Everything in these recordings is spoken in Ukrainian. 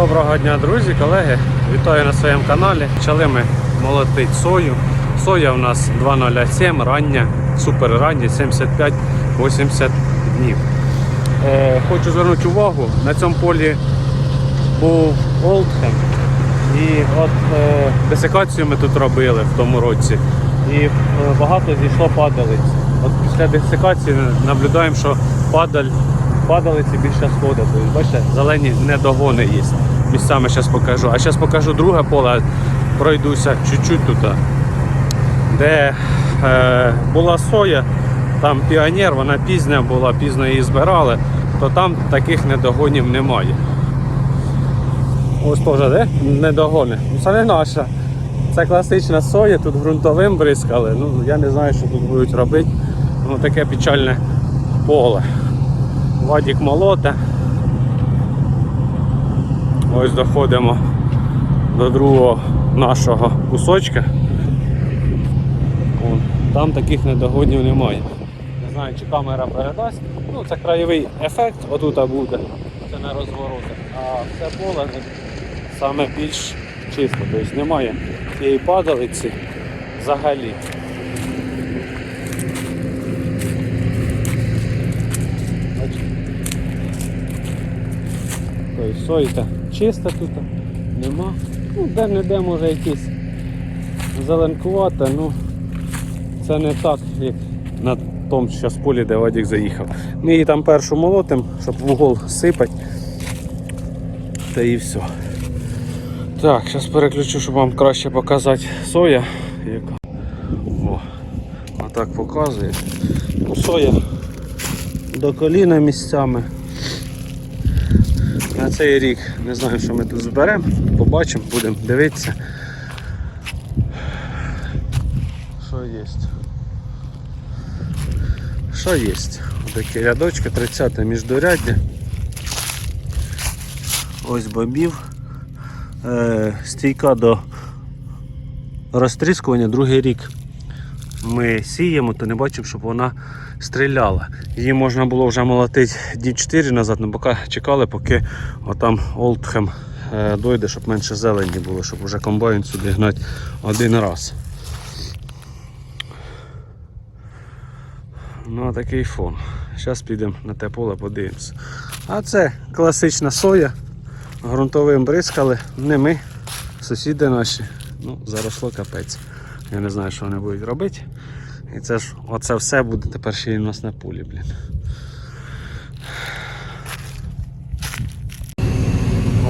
Доброго дня, друзі, колеги. Вітаю на своєму каналі. Почали ми молотити сою. Соя у нас 207, рання, супер рання, 75-80 днів. Е, хочу звернути увагу, на цьому полі був Олдхем. І от е, десикацію ми тут робили в тому році. І е, багато зійшло падалиць. От після десикації наблюдаємо, що падаль, падалиці більше сходить. Бачите, зелені недогони є. Місцями зараз покажу. А зараз покажу друге поле, пройдуся чуть-чуть тут, де е, була соя, там піонер, вона пізня була, пізно її збирали, то там таких недогонів немає. Ось теж, де? Не догони. Ну, Це не наша. Це класична соя, тут ґрунтовим бризкали. Ну, я не знаю, що тут будуть робити. Ну, таке печальне поле. Вадік молоте. Ось доходимо до другого нашого кусочка. Вон, Там таких недогоднів немає. Не знаю, чи камера передасть. Ну, це краєвий ефект, отут буде. Це не розвороти. А все поле саме більш чисто. Тобто немає цієї падалиці взагалі. Тобто сойка чиста тут, нема. Ну, де-не-де може якісь зеленкувати, ну це не так, як на тому зараз полі, де Вадік заїхав. Ми її там першу молотим, щоб в угол сипати. Та і все. Так, зараз переключу, щоб вам краще показати соя. Яка. О, отак показує. Ну, соя до коліна місцями. На цей рік не знаю, що ми тут зберемо, побачимо, будемо дивитися. Що є? Що є? Такі рядочки, 30 міждоряддя. Ось бобів. Е, стійка до розтріскування другий рік. Ми сіємо, то не бачимо, щоб вона стріляла. Її можна було вже молотити діб 4 назад, але поки чекали, поки отам Олдхем е, дойде, щоб менше зелені було, щоб вже комбайн сюди гнати один раз. Ну, а такий фон. Зараз підемо на те поле, подивимося. А це класична соя. Грунтовим бризкали, не ми, сусіди наші. Ну, заросло капець. Я не знаю, що вони будуть робити. І це ж оце все буде тепер ще й у нас на полі, блін.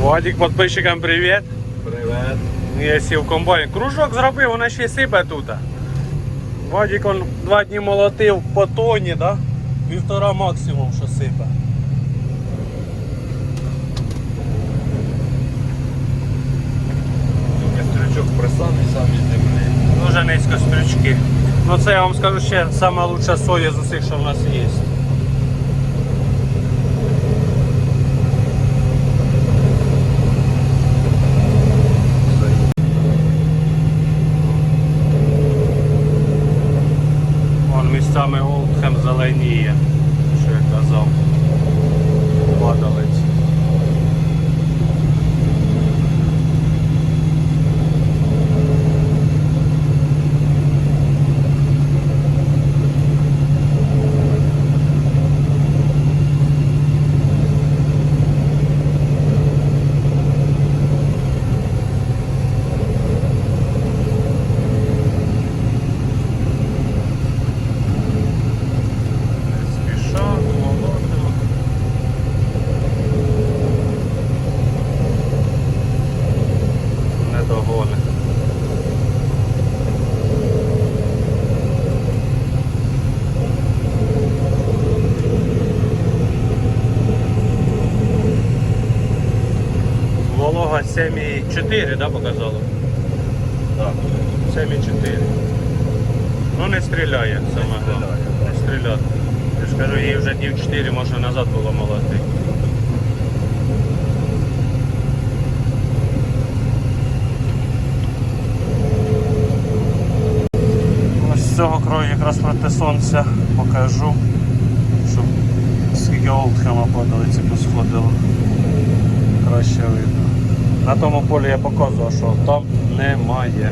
Вадик підписчикам привіт. Привет. Я сів комбайн. Кружок зробив, вона ще й сипе тут. Вадик он два дні молотив по тоні, да? Півтора максимум, що сипе. Ну це я вам скажу ще найкраща соя з усіх, що в нас є. Вон місцями Олдхем зеленіє, що я казав. Падалець. Не спіша, молотимо. Не догони. Волога 7,4, да, показало? Так. 7,4. Ну не стріляє саме головне. Не стріляє. Я ж кажу, їй вже днів 4 можна назад було молоти. Ось з цього краю якраз проти сонця покажу, щоб скільки олдхема падалиці посходило. Краще видно. На тому полі я показував, що там немає.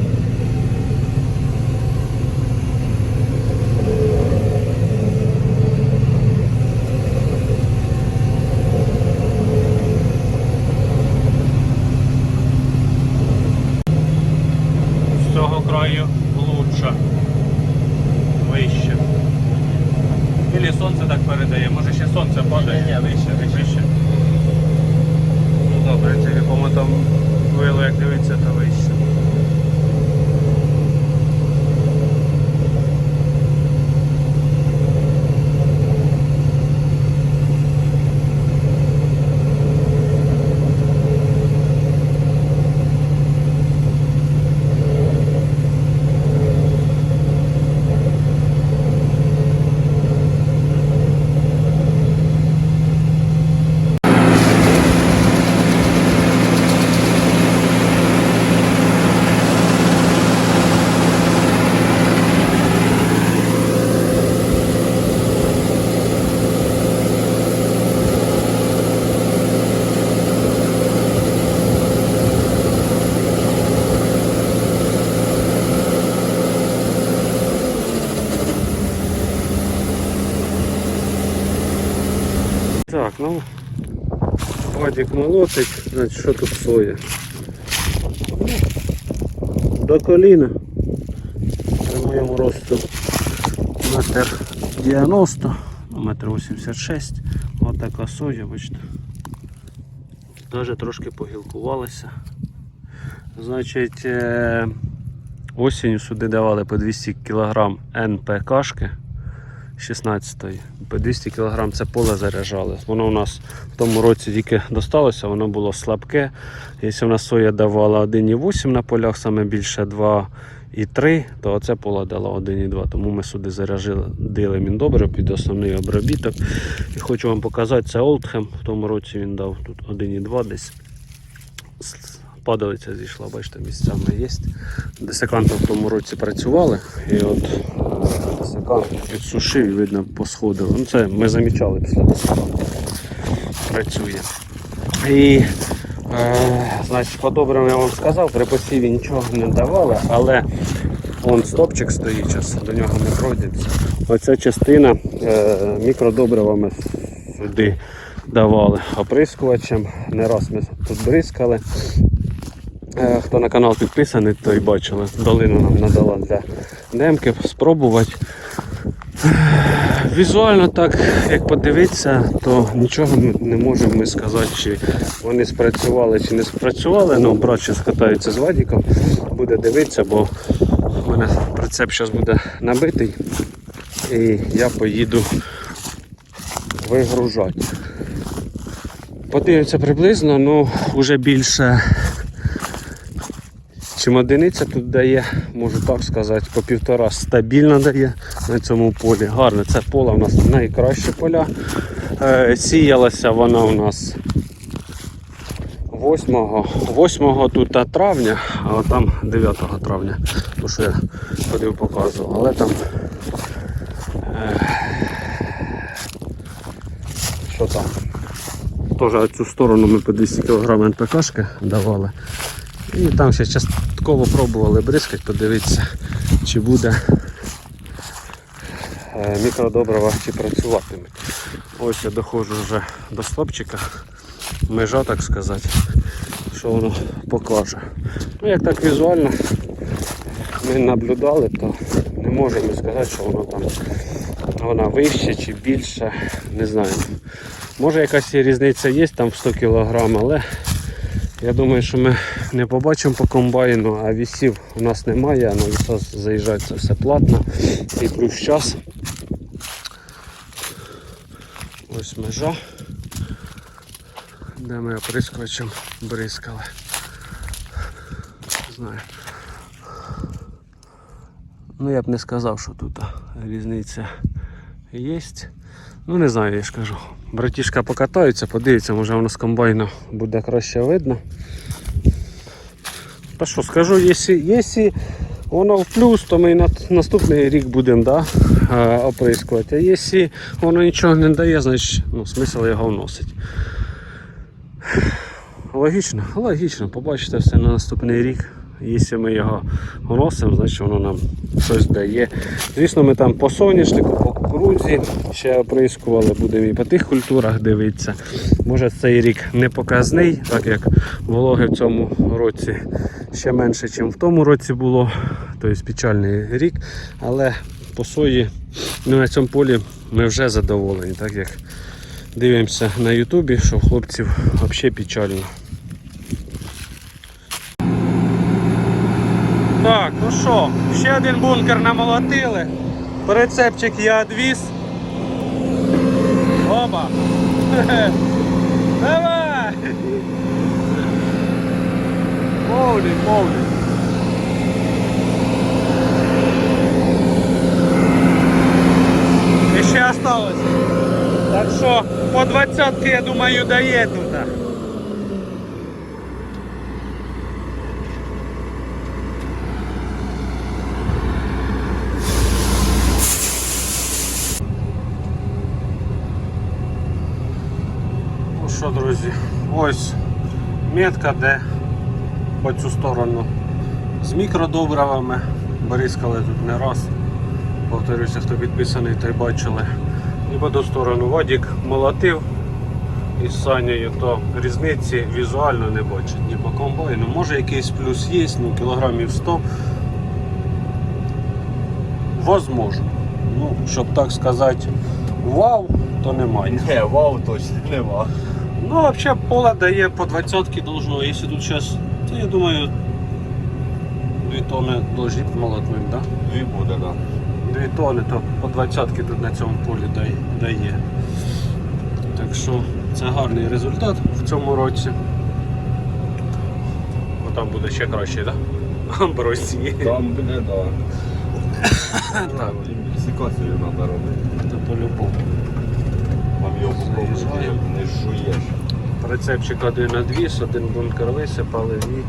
З цього краю лучше. Вище. Ілі сонце так передає, може ще сонце падає. Ні, вище, вище. Вище. Ну добре, чи в якому там вило, як дивиться, то вище. Так, ну Вадик молотить, значить що тут соя? До коліна. При моєму росту метр 90, ну, метр 86. Ось така соя, бачите. Даже трошки погілкувалася. Значить, е, осінню сюди давали по 200 кг НПКшки. 16-ї. По 200 кг це поле заряджали. Воно у нас в тому році тільки досталося, воно було слабке. Якщо в нас соя давала 1,8 на полях, саме більше 2,3, то оце поле дало 1,2. Тому ми сюди зарядили міндобре під основний обробіток. І хочу вам показати, це Олдхем. В тому році він дав тут 1,2 десь. Падалиця зійшла, бачите, місцями є. Десиканти в тому році працювали, і от підсушив і видно посходило. Ну це ми замічали після десиканту. Працює. І е, значить, по-доброму я вам сказав, при посіві нічого не давали, але вон стопчик стоїть зараз, до нього не пройдеться. Оця частина е, мікродобривами сюди давали оприскувачем. Не раз ми тут бризкали. Е, Хто на канал підписаний, той бачили. Долину нам надала для демки спробувати. Візуально так, як подивитися, то нічого не- можемо ми сказати, чи вони спрацювали чи не спрацювали. Ну, брат зараз катається з Вадіком, буде дивитися, бо в мене прицеп зараз буде набитий. І я поїду вигружати. Подивимося приблизно, ну вже більше чим одиниця тут дає, можу так сказати, по півтора стабільно дає на цьому полі. Гарне, це поле у нас найкраще поля. Е, сіялася вона у нас 8, 8 тут травня, а там 9 травня, то що я ходив показував, але там е, що там? Теж цю сторону ми по 200 кг НПКшки давали. І там ще частково пробували бризкати, подивитися, чи буде е, мікродобрива, чи працюватиме. Ось я доходжу вже до стопчика, межа, так сказати, що воно покаже. Ну, як так візуально ми наблюдали, то не можемо сказати, що воно там вона вище чи більше, не знаю. Може якась різниця є там в 100 кг, але я думаю, що ми не побачимо по комбайну, а вісів у нас немає, а на вісос заїжджати це все платно і плюс час. Ось межа, де ми оприскувачем бризкали. Не знаю. Ну я б не сказав, що тут різниця є. Ну не знаю, я ж кажу. Братішка покатається, подивиться, може воно з комбайну буде краще видно. Та що скажу, якщо, якщо воно в плюс, то ми на наступний рік будемо да, е, оприскувати. А якщо воно нічого не дає, значить ну, смисл його вносить. логічно, логічно. Побачите все на наступний рік. Якщо ми його вносимо, значить воно нам щось дає. Звісно, ми там по соняшнику, по кукурудзі ще оприскували, будемо і по тих культурах дивитися. Може цей рік не показний, так як вологи в цьому році ще менше, ніж в тому році було. Тобто печальний рік. Але по сої ну, на цьому полі ми вже задоволені, так як дивимося на Ютубі, що хлопців взагалі печально. Так, ну що, ще один бункер намолотили. Прицепчик я відвіз. Оба. Давай! Повний, повний. І ще осталось. Так що по 20 я думаю дає тут. Ну що, друзі, ось метка, де по цю сторону з мікродобривами. Борискали тут не раз. Повторюся, хто підписаний, той бачили. І по ту сторону Вадік молотив із Санею, то різниці візуально не бачить ні по комбайну. Може якийсь плюс є, ну кілограмів 100. Возможно. Ну, щоб так сказати, вау, то немає. Не, вау точно нема. Ну, взагалі поле дає по 20 должно. Якщо тут зараз, то я думаю, 2 тони должні молотнути, да? Дві буде, да. 2 тони, то по 20 тут на цьому полі дає. дає. Так що це гарний результат в цьому році. Бо там буде ще краще, так? Да? Амбросії. Там буде, да. Так, Імплісикацію треба робити. це по-любому. Там його попробуєш, Заїжджає. Не один на двіс, один бункер висипали і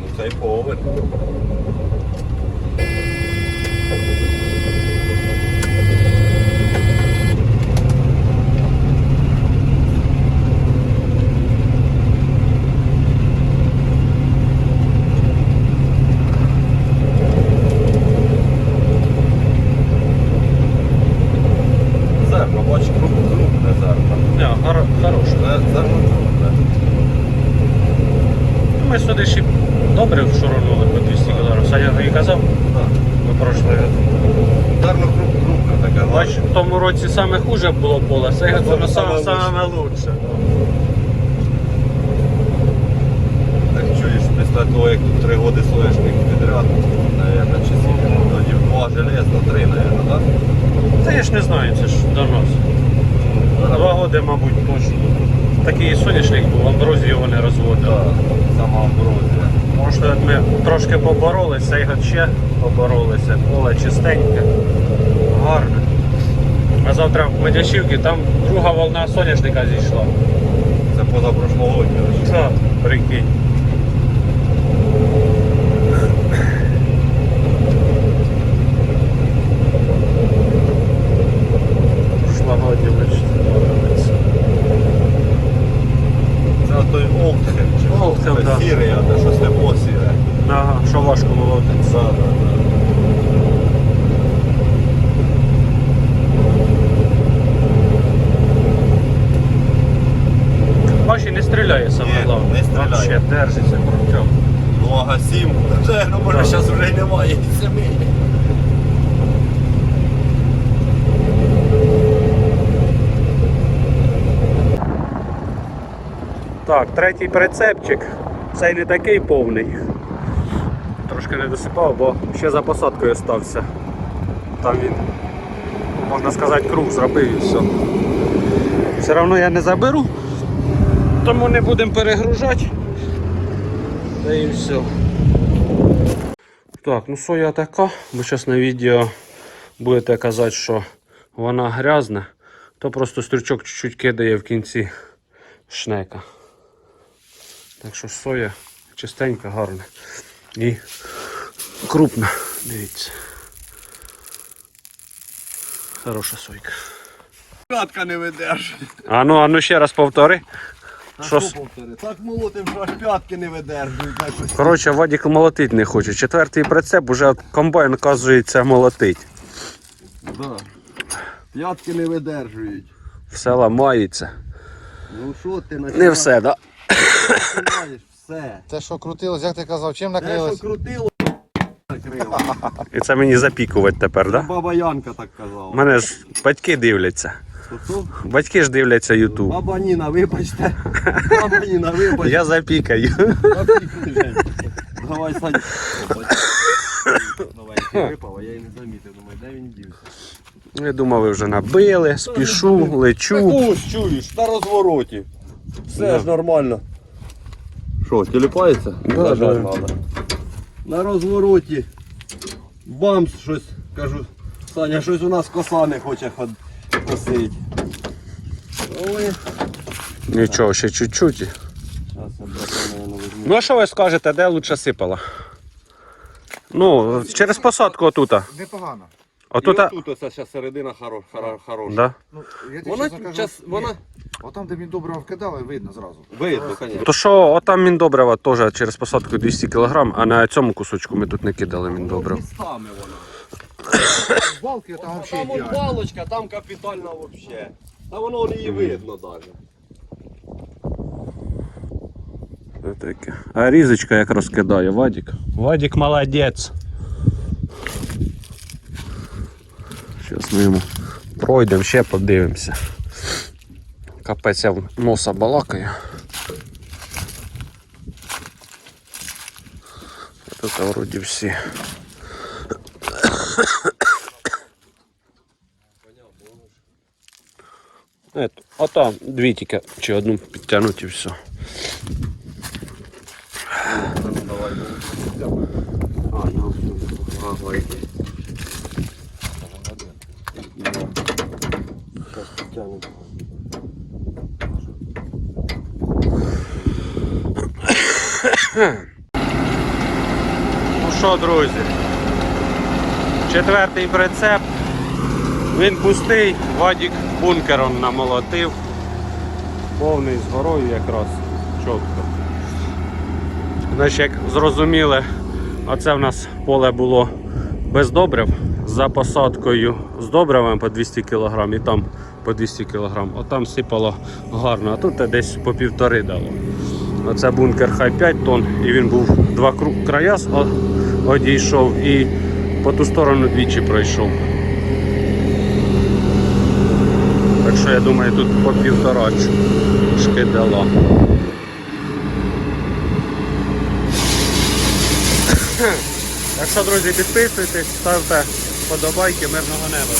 Ну це повен. Зерно, бач, круг, крупне зерно. Не, гар- хороше. Це Зерно крупне. Ми сюди ще добре вшурунули по 200 кг. Саня тобі казав, Так. ми пройшли. Зерно круп, крупне таке. Бач, в тому році саме хуже було поле, це Це воно саме саме, саме лучше. Так чуєш, після того, як тут три роки соняшник підряд, наверное, чи скільки, ну, тоді в два железно, три, наверное, так? Це я ж не знаю, це ж до нас. Два роки, мабуть, точно. Такий соняшник був, амброзію його не розводили. Так, сама амброзія. Може, ми трошки поборолися, і ще поборолися, поле чистеньке, гарне. А завтра в Медяшівці там друга волна соняшника зійшла. Це позапрошлогодня. Так, прикинь. Прошлогодня, бачите, подобається. Це той Олдхем, чи Олдхем, Це да. сірий, а те щось тепло сіре. Ага, що важко молотиться. Да, да, да. Бачи, не стріляє саме Ні, головне. не стріляє. Вообще держиться крутяк. Ну, ага, сім. Це, ну, може, Так. зараз вже й немає і семи. Так, третій прицепчик. Цей не такий повний. Трошки не досипав, бо ще за посадкою стався. Там він, можна сказати, круг зробив і все. Все одно я не заберу, тому не будемо перегружати. Та і все. Так, ну соя така, бо зараз на відео будете казати, що вона грязна, то просто стрючок чуть-чуть кидає в кінці шнека. Так що соя чистенька, гарна і крупна. Дивіться. Хороша сойка. Катка не ведеш. А ну, а ну ще раз повтори. Що с- повтори? Так молотим, що аж п'ятки не видержують. Коротше, Вадік молотить не хоче. Четвертий прицеп уже комбайн, оказується, молотить. Да. П'ятки не видержують. Все ламається. Ну що ти Не все, да? Починаєш? Все. Те, що крутилось, як ти казав, чим Те, що крутило, накрило. І це мені запікувати тепер, да? Баба Янка так казала. У мене ж батьки дивляться. Що? Батьки ж дивляться Ютуб. Баба Ніна, вибачте. Баба Ніна, вибачте. Я запікаю. Давай, Саня. Новенький випав, а я і не замітив. Думаю, де він дівся? Я думав, ви вже набили, спішу, лечу. Ось чуєш, на розвороті. Все ж нормально. Що, тіліпається? Да, да. На розвороті. Бамс щось, кажу, Саня, щось у нас коса не хоче косить. Ой. Нічого, ще чуть-чуть. Ну а що ви скажете, де лучше сипало? Ну, через посадку отута. Непогано. Отута. І отут ось ця середина хоро- хоро- хороша. Да. Ну, я Вона, чесно кажу, час, ні. вона Отам, де він добре вкидали, видно зразу. видно, звісно. То що, отам міндобрива теж через посадку 200 кг, а на цьому кусочку ми тут не кидали міндобрив. Містами вона. Балки там А взагалі там от ідеально. палочка, там капітальна взагалі. Та воно не її видно навіть. Таке. А різочка як розкидає, Вадік. Вадік молодець. Зараз ми йому пройдемо, ще подивимося. Капець я носа балакаю. Тут вроді всі. Ет, Отам дві тільки чи одну підтягнуть і все. Давай. А, Ну що, друзі, четвертий прицеп. Він пустий, Вадік бункером намолотив. Повний з горою якраз чітко. Значить, як зрозуміли, оце в нас поле було без добрив за посадкою з добривами по 200 кг і там по 200 кг. Отам сипало гарно, а тут десь по півтори дало. Оце бункер хай 5 тонн, і він був два края одійшов і по ту сторону двічі пройшов. Так що я думаю, тут по півтора шкидало. Так що, друзі, підписуйтесь, ставте вподобайки, мирного неба.